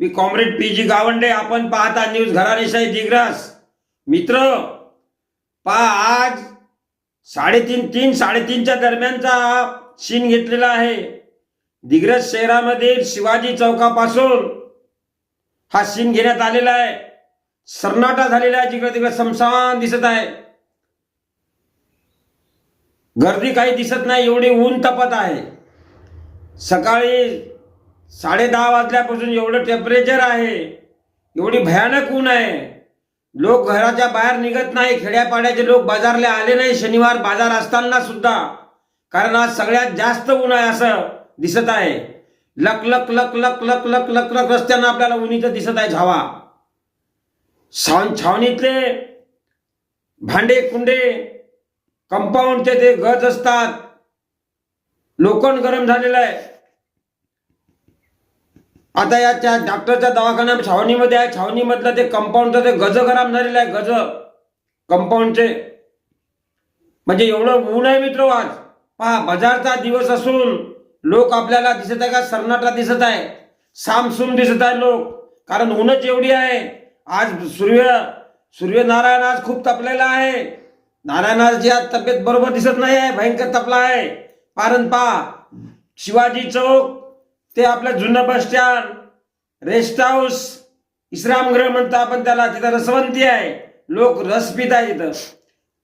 मी comrade P G Gawande आपण पाहता news घराणेशाही Digras. मित्र पहा आज साडेतीन तीन साडेतीनच्या दरम्यानचा सीन घेतलेला आहे. दिग्रस शहरामधील शिवाजी चौकापासून हा सीन घेण्यात आलेला आहे. सरनाटा झालेला आहे जिकडे तिकडे समसान दिसत आहे. गर्दी काही दिसत नाही एवढी ऊन तपत आहे. सकाळी साडे दहा वाजल्यापासून एवढं टेम्परेचर आहे. एवढी भयानक ऊन आहे. लोक घराच्या बाहेर निघत नाही. खेड्यापाड्याचे लोक बाजारला आले नाही. शनिवार बाजार असताना सुद्धा. कारण आज सगळ्यात जास्त ऊन आहे असं दिसत आहे. लक लक लक लक लक लक लक लक रस्त्यानं आपल्याला उन्हीचं दिसत आहे झावा. छाव छावणीतले भांडे कुंडे कंपाऊंडचे ते गज असतात. लोखंड गरम झालेलं आहे. आता या त्या डॉक्टरच्या दवाखान्या छावणीमध्ये आहे. छावणीमधलं ते कंपाऊंडचं ते गज खराब झालेलं आहे गज. कंपाऊंडचे म्हणजे एवढं ऊन आहे मित्र आज. पहा बाजारचा दिवस असून लोक आपल्याला दिसत आहे का? सरनाटा दिसत आहे. सामसूम दिसत आहे लोक. कारण ऊनच एवढी आहे. आज सूर्य सूर्यनारायण आज खूप तपलेला आहे. नारायणाची आज तब्येत बरोबर दिसत नाही आहे भयंकर तपला आहे. कारण पहा शिवाजी चौक ते आपलं जुनं बस स्टँड रेस्ट हाऊस विश्रामगृह म्हणतो आपण त्याला. तिथं रसवंती आहे. लोक रस पित आहे तिथं.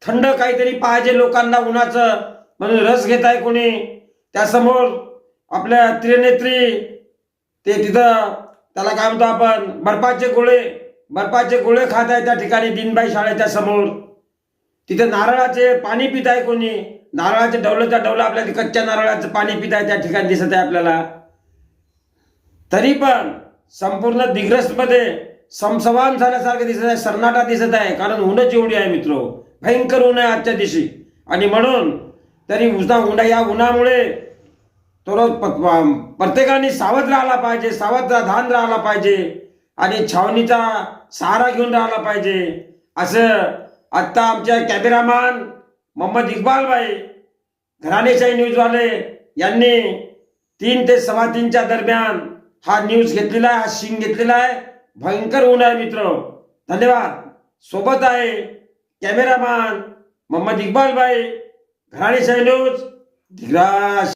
थंड काहीतरी पाहिजे लोकांना उन्हाचं. म्हणून रस घेत आहे कोणी. त्यासमोर आपल्या त्रिनेत्री ते तिथं त्याला काय म्हणतो आपण बर्फाचे गोळे बर्फाचे गोळे खात आहे त्या ठिकाणी दिनबाई शाळेच्या समोर. तिथे नारळाचे पाणी पित आहे कोणी. नारळाचे डवलंच्या डवलं आपल्या कच्च्या नारळाचं पाणी पित आहे त्या ठिकाणी दिसत आहे आपल्याला. तरी पण संपूर्ण दिग्रसमध्ये समसमान झाल्यासारखं दिसत आहे सरनाटा दिसत आहे. कारण ऊनच एवढी आहे मित्र. भयंकर ऊन आहे आजच्या दिवशी. आणि म्हणून तरी उन्हा उन्हा या उन्हामुळे तो प्रत्येकाने सावध राहिला पाहिजे सावध धान राहिला पाहिजे आणि छावणीचा सहारा घेऊन राहिला पाहिजे. असं आत्ता आमच्या कॅमेरामॅन मोहम्मद इक्बालबाई घराणेशाही न्यूजवाले यांनी तीन ते सव्वा तीनच्या दरम्यान हा न्यूज घेतलेला आहे हा शिंग घेतलेला आहे. भयंकर ऊन आहे मित्र. धन्यवाद. सोबत आहे कॅमेरामॅन मोहम्मद इक्बालबाई. घराणेशाही न्यूज धिराज.